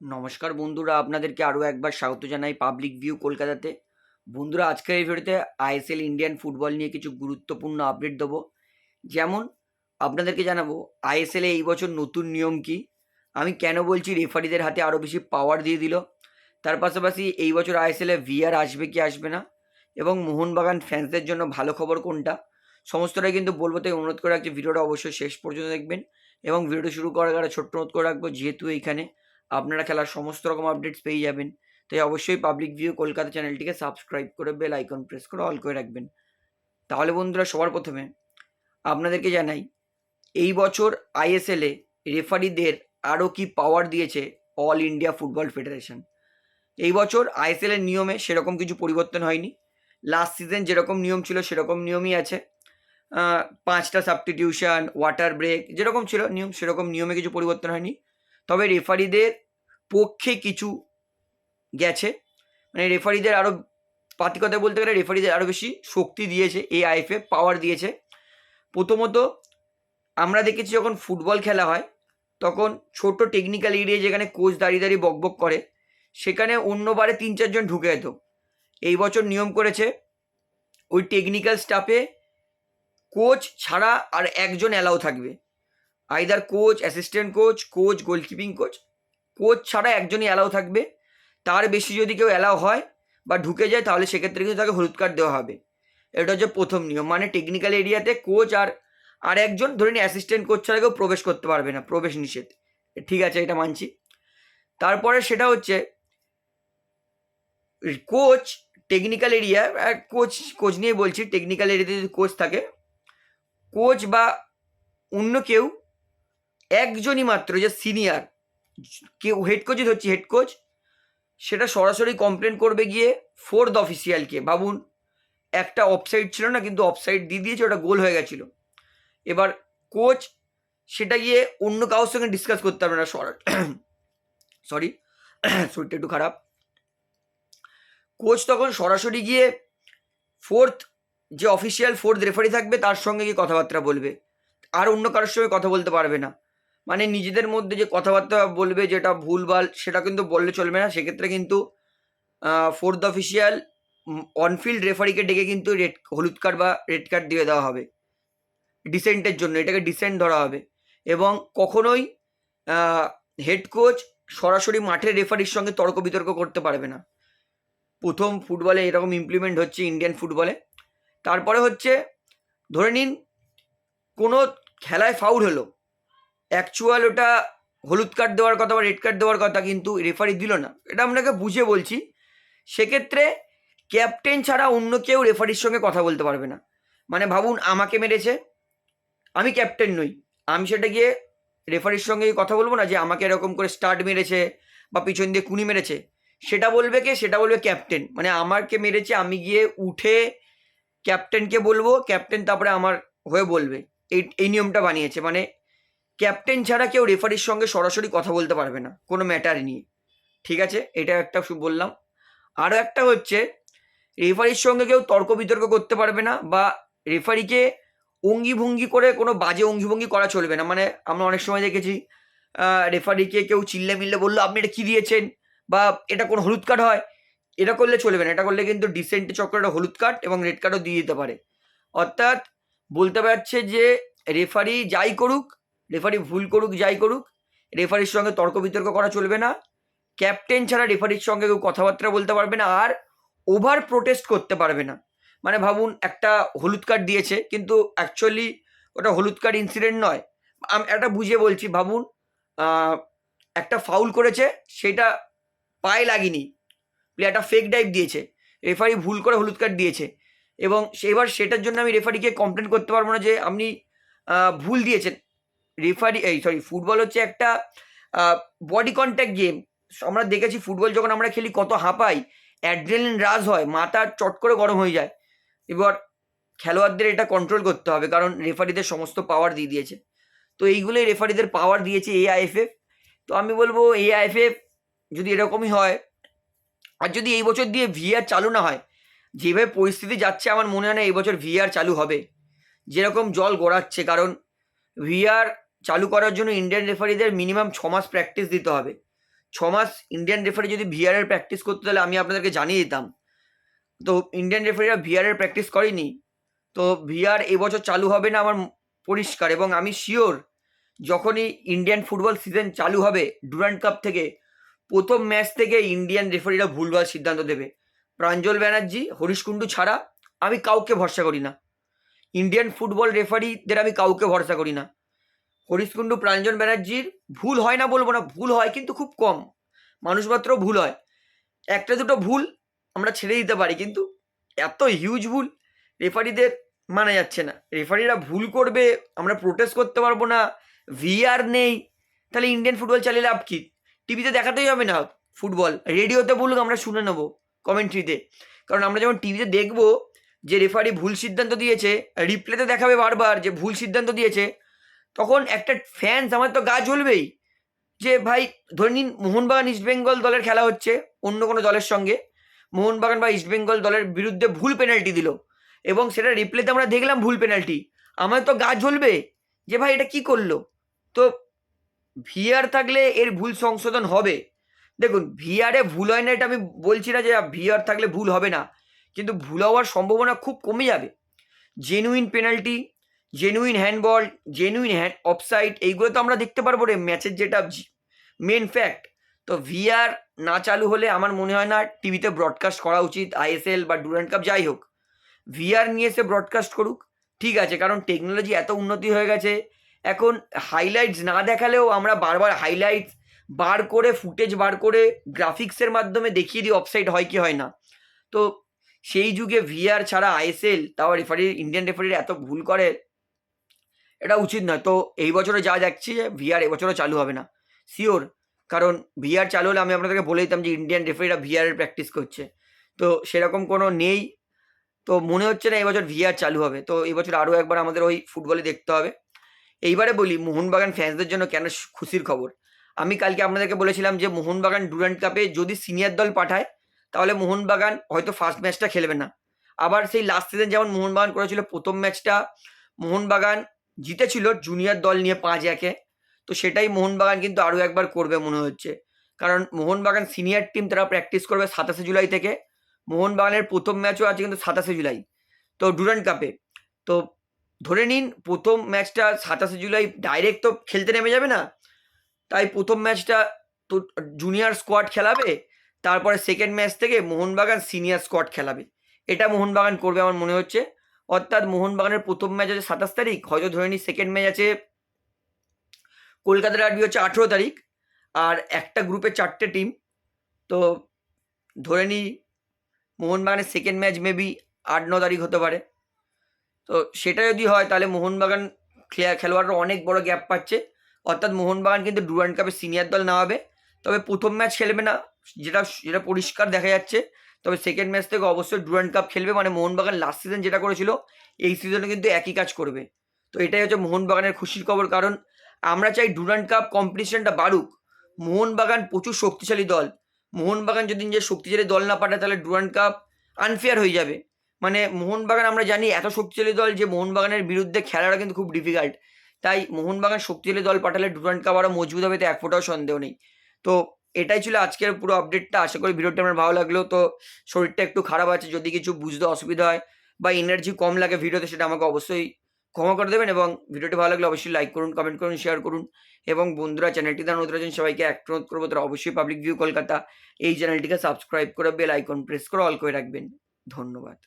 নমস্কার বন্ধুরা, আপনাদেরকে আরও একবার স্বাগত জানাই পাবলিক ভিউ কলকাতাতে। বন্ধুরা, আজকের এই ভিডিওতে আইএসএল ইন্ডিয়ান ফুটবল নিয়ে কিছু গুরুত্বপূর্ণ আপডেট দেবো। যেমন, আপনাদেরকে জানাব আইএসএল এই বছর নতুন নিয়ম কি? আমি কেন বলছি রেফারিদের হাতে আরও বেশি পাওয়ার দিয়ে দিল? তার পাশাপাশি এই বছর আইএসএলে ভিআর আসবে কি আসবে না? এবং মোহনবাগান ফ্যান্সদের জন্য ভালো খবর কোনটা? সমস্তটাই কিন্তু বলব, তাই অনুরোধ করে রাখছি, ভিডিওটা অবশ্যই শেষ পর্যন্ত দেখবেন। এবং ভিডিওটা শুরু করার আগে ছোট্ট অনুরোধ করে রাখব, যেহেতু এইখানে আপনারা খেলার সমস্ত রকম আপডেটস পেয়ে যাবেন। তাই অবশ্যই পাবলিক ভিউ কলকাতা চ্যানেলটিকে সাবস্ক্রাইব করে বেল আইকন প্রেস করে অল করে রাখবেন। তাহলে বন্ধুরা, সবার প্রথমে আপনাদেরকে জানাই, এই বছর আইএসএলে রেফারিদের আরও কি পাওয়ার দিয়েছে অল ইন্ডিয়া ফুটবল ফেডারেশন এই বছর আইএসএল এর নিয়মে সেরকম কিছু পরিবর্তন হয়নি। লাস্ট সিজন যেরকম নিয়ম ছিল, সেরকম নিয়মই আছে। পাঁচটা সাবস্টিটিউশন ওয়াটার ব্রেক যেরকম ছিল নিয়ম, সেরকম নিয়মে কিছু পরিবর্তন হয়নি। তবে রেফারিদের পক্ষে কিছু গেছে। মানে রেফারিদের আরও পাতি কথায় বলতে গেলে রেফারিদের আরও বেশি শক্তি দিয়েছে এই আইএফএ পাওয়ার দিয়েছে। প্রথমত, আমরা দেখেছি যখন ফুটবল খেলা হয়, তখন ছোট টেকনিক্যাল এরিয়া যেখানে কোচ দাঁড়িয়ে দাঁড়িয়ে বকবক করে, সেখানে অন্যবারে তিন চারজন ঢুকে যেত। এই বছর নিয়ম করেছে, ওই টেকনিক্যাল স্টাফে কোচ ছাড়া আর একজন অ্যালাউ থাকবে। Either coach assistant coach coach গোলকিপিং coach coach ছাড়া একজনই অ্যালাউ থাকবে। তার বেশি যদি কেউ অ্যালাউ হয় বা ঢুকে যায়, তাহলে সেক্ষেত্রে কিন্তু তাকে হলুদ কার্ড দেওয়া হবে। এটা হচ্ছে প্রথম নিয়ম। মানে টেকনিক্যাল এরিয়াতে কোচ আর আর একজন, ধরে নিন অ্যাসিস্ট্যান্ট কোচ ছাড়া কেউ প্রবেশ করতে পারবে না, প্রবেশ নিষেধ। ঠিক আছে, এটা মানছি। তারপরে সেটা হচ্ছে coach technical area coach coach নিয়ে বলছি টেকনিক্যাল এরিয়াতে যদি কোচ থাকে কোচ বা অন্য কেউ একজনই মাত্র, যে সিনিয়র কেউ হেড কোচই ধরছি হেড কোচ সেটা সরাসরি কমপ্লেন করবে গিয়ে ফোর্থ অফিসিয়ালকে ভাবুন, একটা অফসাইড ছিল না, কিন্তু অফসাইড দিয়ে দিয়েছে, ওটা গোল হয়ে গেছিল। এবার কোচ সেটা গিয়ে অন্য কারোর সঙ্গে ডিসকাস করতে পারবে না, সরি শরীরটা একটু খারাপ। কোচ তখন সরাসরি গিয়ে ফোর্থ যে অফিসিয়াল ফোর্থ রেফারি থাকবে, তার সঙ্গে গিয়ে কথাবার্তা বলবে। আর অন্য কারোর সঙ্গে কথা বলতে পারবে না। মানে নিজেদের মধ্যে যে কথাবার্তা বলবে, যেটা ভুলভাল সেটা কিন্তু বললে চলবে না। সেক্ষেত্রে কিন্তু ফোর্থ অফিসিয়াল অনফিল্ড রেফারিকে ডেকে কিন্তু রেড হলুদ কার্ড বা রেড কার্ড দিয়ে দেওয়া হবে। ডিসেন্টের জন্য, এটাকে ডিসেন্ট ধরা হবে। এবং কখনোই হেড কোচ সরাসরি মাঠের রেফারির সঙ্গে তর্ক বিতর্ক করতে পারবে না। প্রথম ফুটবলে এরকম ইমপ্লিমেন্ট হচ্ছে ইন্ডিয়ান ফুটবলে তারপরে হচ্ছে, ধরে নিন, কোনো খেলায় ফাউল হলো। অ্যাকচুয়াল ওটা হলুদ কার্ড দেওয়ার কথা বা রেড কার্ড দেওয়ার কথা কিন্তু রেফারি দিল না। এটা আপনাকে বুঝে বলছি, সেক্ষেত্রে ক্যাপ্টেন ছাড়া অন্য কেউ রেফারির সঙ্গে কথা বলতে পারবে না। মানে ভাবুন, আমাকে মেরেছে, আমি ক্যাপ্টেন নই। আমি সেটা গিয়ে রেফারির সঙ্গে কথা বলব না যে আমাকে এরকম করে স্টার্ট মেরেছে বা পিছন দিয়ে কুনি মেরেছে। সেটা বলবে কে? সেটা বলবে ক্যাপ্টেন মানে আমাকে মেরেছে, আমি গিয়ে উঠে ক্যাপ্টেনকে বলব ক্যাপ্টেন তারপরে আমার হয়ে বলবে। এই এই নিয়মটা বানিয়েছে। মানে ক্যাপ্টেন ছাড়া কেউ রেফারির সঙ্গে সরাসরি কথা বলতে পারবে না, কোনো ম্যাটার নিয়ে। ঠিক আছে? এটা একটা বললাম। আরও একটা হচ্ছে, রেফারির সঙ্গে কেউ তর্ক বিতর্ক করতে পারবে না বা রেফারিকে অঙ্গি ভঙ্গি করে কোনো বাজে অঙ্গি ভঙ্গি করা চলবে না। মানে আমরা অনেক সময় দেখেছি রেফারিকে কেউ চিল্লে মিল্লে বলল, আপনি এটা কী দিয়েছেন? বা, এটা কোনো হলুদ কার্ড হয়? এটা করলে চলবে না। এটা করলে কিন্তু ডিসেন্ট চক্রটা হলুদ কার্ড এবং রেড কার্ডও দিয়ে দিতে পারে। অর্থাৎ বলতে পারছে যে, রেফারি যাই করুক রেফারি ভুল করুক, যাই করুক রেফারির সঙ্গে তর্ক বিতর্ক করা চলবে না। ক্যাপ্টেন ছাড়া রেফারির সঙ্গে কেউ কথাবার্তা বলতে পারবে না আর ওভার প্রোটেস্ট করতে পারবে না। মানে ভাবুন, একটা হলুদ কার্ড দিয়েছে, কিন্তু অ্যাকচুয়ালি ওটা হলুদ কার্ড ইনসিডেন্ট নয়। আমি একটা বুঝিয়ে বলছি, ভাবুন একটা ফাউল করেছে, সেটা পায়ে লাগেনি। প্লেয়ারটা ফেক ডাইভ দিয়েছে। রেফারি ভুল করে হলুদ কার্ড দিয়েছে। এবং সে- এবার সেটার জন্য আমি রেফারিকে কমপ্লেন করতে পারব না যে আপনি ভুল দিয়েছেন। রেফারি এই সরি ফুটবল হচ্ছে একটা বডি কন্ট্যাক্ট গেম আমরা দেখেছি ফুটবল যখন আমরা খেলি কত হাঁপাই অ্যাড্রেলিন রাজ হয়, মাথা চট করে গরম হয়ে যায়। এবার খেলোয়াড়দের এটা কন্ট্রোল করতে হবে, কারণ রেফারিদের সমস্ত পাওয়ার দিয়ে দিয়েছে। তো এইগুলোই রেফারিদের পাওয়ার দিয়েছে এআইএফএফ তো আমি বলব এআইএফএফ যদি এরকমই হয়, আর যদি এই বছর দিয়ে ভিআর চালু না হয়, যেভাবে পরিস্থিতি যাচ্ছে আমার মনে হয় না এই বছর ভিআর চালু হবে। যেরকম জল গড়াচ্ছে, কারণ ভিআর চালু করার জন্য ইন্ডিয়ান রেফারিদের মিনিমাম ছ মাস প্র্যাকটিস দিতে হবে। ছ মাস ইন্ডিয়ান রেফারি যদি ভিআরের প্র্যাকটিস করতে, তাহলে আমি আপনাদেরকে জানিয়ে দিতাম। তো ইন্ডিয়ান রেফারিরা ভিআরের প্র্যাকটিস করেনি। তো ভিআর এবছর চালু হবে না আমার পরিষ্কার এবং আমি শিওর যখনই ইন্ডিয়ান ফুটবল সিজন চালু হবে ডুরান্ড কাপ থেকে, প্রথম ম্যাচ থেকে ইন্ডিয়ান রেফারিরা ভুলভাল সিদ্ধান্ত দেবে। প্রাঞ্জল ব্যানার্জি, হরিশ কুণ্ডু ছাড়া আমি কাউকে ভরসা করি না। ইন্ডিয়ান ফুটবল রেফারিদের আমি কাউকে ভরসা করি না। হরিশ কুণ্ডু প্রাঞ্জন ব্যানার্জির ভুল হয় না বলব না, ভুল হয় কিন্তু খুব কম। মানুষ মাত্র ভুল হয়। একটা দুটো ভুল আমরা ছেড়ে দিতে পারি কিন্তু এত হিউজ ভুল রেফারিদের মানা যাচ্ছে না। রেফারিরা ভুল করবে, আমরা প্রোটেস্ট করতে পারব না ভিআর নেই, তাহলে ইন্ডিয়ান ফুটবল চালিয়ে লাভ কি? টিভিতে দেখাতেই হবে না ফুটবল রেডিওতে বলুক আমরা শুনে নেব কমেন্ট্রিতে কারণ আমরা যখন টিভিতে দেখব যে রেফারি ভুল সিদ্ধান্ত দিয়েছে রিপ্লেতে দেখাবে বারবার যে ভুল সিদ্ধান্ত দিয়েছে তখন একটা ফ্যান্স আমার তো গা জ্বলবেই যে, ভাই, ধরে নিন মোহনবাগান ইস্টবেঙ্গল দলের খেলা হচ্ছে, অন্য কোনো দলের সঙ্গে। মোহনবাগান বা ইস্টবেঙ্গল দলের বিরুদ্ধে ভুল পেনাল্টি দিল এবং সেটা রিপ্লেতে আমরা দেখলাম ভুল পেনাল্টি আমার তো গা জ্বলবে যে, ভাই, এটা কি করল? তো ভিআর থাকলে এর ভুল সংশোধন হবে। দেখুন ভিআরে ভুল হয় না, এটা আমি বলছি না যে ভিআর থাকলে ভুল হবে না। কিন্তু ভুল হওয়ার সম্ভাবনা খুব কমে যাবে। Genuine penalty genuine handball genuine hand offside এইগুলো তো আমরা দেখতে পারব রে ম্যাচের যেটা মেন ফ্যাক্ট তো ভিআর না চালু হলে আমার মনে হয় না টিভিতে ব্রডকাস্ট করা উচিত আইএসএল বা ডুরান্ড কাপ যাই হোক। ভিআর নিয়ে এসে ব্রডকাস্ট করুক, ঠিক আছে, কারণ টেকনোলজি এত উন্নতি হয়ে গেছে। এখন হাইলাইটস না দেখালেও আমরা বারবার হাইলাইটস বার করে ফুটেজ বার করে গ্রাফিক্সের মাধ্যমে দেখিয়ে দিই অফসাইড হয় কি হয় না। তো সেই যুগে ভিআর ছাড়া আইএসএল তাও রেফারি ইন্ডিয়ান রেফারির এত ভুল করে এটা উচিত নয়। তো এই বছরে যা দেখছি যে ভিআর এবছরও চালু হবে না। শিওর কারণ ভিআর চালু হলে আমি আপনাদেরকে বলে দিতাম যে ইন্ডিয়ান রেফারিরা ভিআরের প্র্যাকটিস করছে। তো সেরকম কোনো নেই। তো মনে হচ্ছে না এবছর ভিআর চালু হবে। তো এবছর আরও একবার আমাদের ওই ফুটবলে দেখতে হবে। এইবারে বলি, মোহনবাগান ফ্যান্সদের জন্য কেন খুশির খবর? আমি কালকে আপনাদেরকে বলেছিলাম যে মোহনবাগান ডুরান্ড কাপে যদি সিনিয়র দল পাঠায়, তাহলে মোহনবাগান হয়তো ফার্স্ট ম্যাচটা খেলবে না। আবার সেই লাস্ট সিজন যেমন মোহনবাগান করেছিল, প্রথম ম্যাচটা মোহনবাগান জিতেছিল জুনিয়র দল নিয়ে পাঁচ একে। তো সেটাই মোহনবাগান কিন্তু আরও একবার করবে মনে হচ্ছে। কারণ মোহনবাগান সিনিয়র টিম তারা প্র্যাকটিস করবে সাতাশে জুলাই থেকে। মোহনবাগানের প্রথম ম্যাচও আছে কিন্তু সাতাশে জুলাই। তো ডুরান্ড কাপে। তো ধরে নিন প্রথম ম্যাচটা সাতাশে জুলাই ডাইরেক্ট তো খেলতে নেমে যাবে না। তাই প্রথম ম্যাচটা তো জুনিয়র স্কোয়াড খেলাবে। তারপরে সেকেন্ড ম্যাচ থেকে মোহনবাগান সিনিয়র স্কোয়াড খেলাবে। এটা মোহনবাগান করবে আমার মনে হচ্ছে। অর্থাৎ মোহনবাগানের প্রথম ম্যাচ আছে সাতাশ তারিখ, হয়তো ধরে নিই সেকেন্ড ম্যাচ আছে কলকাতার ডার্বি হচ্ছে আঠেরো তারিখ, আর একটা গ্রুপে চারটে টিম তো ধরে নিই মোহনবাগানের সেকেন্ড ম্যাচ মেবি আট, ন তারিখ হতে পারে। তো সেটা যদি হয়, তাহলে মোহনবাগান খেলোয়াড়রা অনেক বড় গ্যাপ পাচ্ছে। অর্থাৎ মোহনবাগান কিন্তু ডুরান্ড কাপে সিনিয়র দল না হবে তবে প্রথম ম্যাচ খেলবে না, যেটা যেটা পরিষ্কার দেখা যাচ্ছে। তবে সেকেন্ড ম্যাচ থেকে অবশ্যই ডুরান্ড কাপ খেলবে। মানে মোহনবাগান লাস্ট সিজন যেটা করেছিল, এই সিজনে কিন্তু একই কাজ করবে। তো এটাই হচ্ছে মোহনবাগানের খুশির খবর। কারণ আমরা চাই ডুরান্ড কাপ কম্পিটিশনটা বাড়ুক। মোহনবাগান প্রচুর শক্তিশালী দল। মোহনবাগান যদি নিজের শক্তিশালী দল না পাঠায়, তাহলে ডুরান্ড কাপ আনফেয়ার হয়ে যাবে। মানে মোহনবাগান আমরা জানি এত শক্তিশালী দল যে মোহনবাগানের বিরুদ্ধে খেলাটা কিন্তু খুব ডিফিকাল্ট তাই মোহনবাগান শক্তিশালী দল পাঠালে ডুরান্ড কাপ আরও মজবুত হবে, তো এক ফোটাও সন্দেহ নেই। তো এটাই ছিল আজকের পুরো আপডেটটা আশা করি ভিডিওটা আমার ভালো লাগল। তো শরীরটা একটু খারাপ আছে, যদি কিছু বুঝতে অসুবিধা হয় বা এনার্জি কম লাগে ভিডিওতে, সেটা আমাকে অবশ্যই ক্ষমা করে দেবেন এবং ভিডিওটি ভালো লাগলে অবশ্যই লাইক করুন কমেন্ট করুন শেয়ার করুন এবং বন্ধুরা চ্যানেলটি দ্বারা নতুন আছেন, সবাইকে এক অনুরোধ করব, তারা অবশ্যই পাবলিক ভিউ কলকাতা এই চ্যানেলটিকে সাবস্ক্রাইব করে বেল আইকন প্রেস করে অল করে রাখবেন। ধন্যবাদ।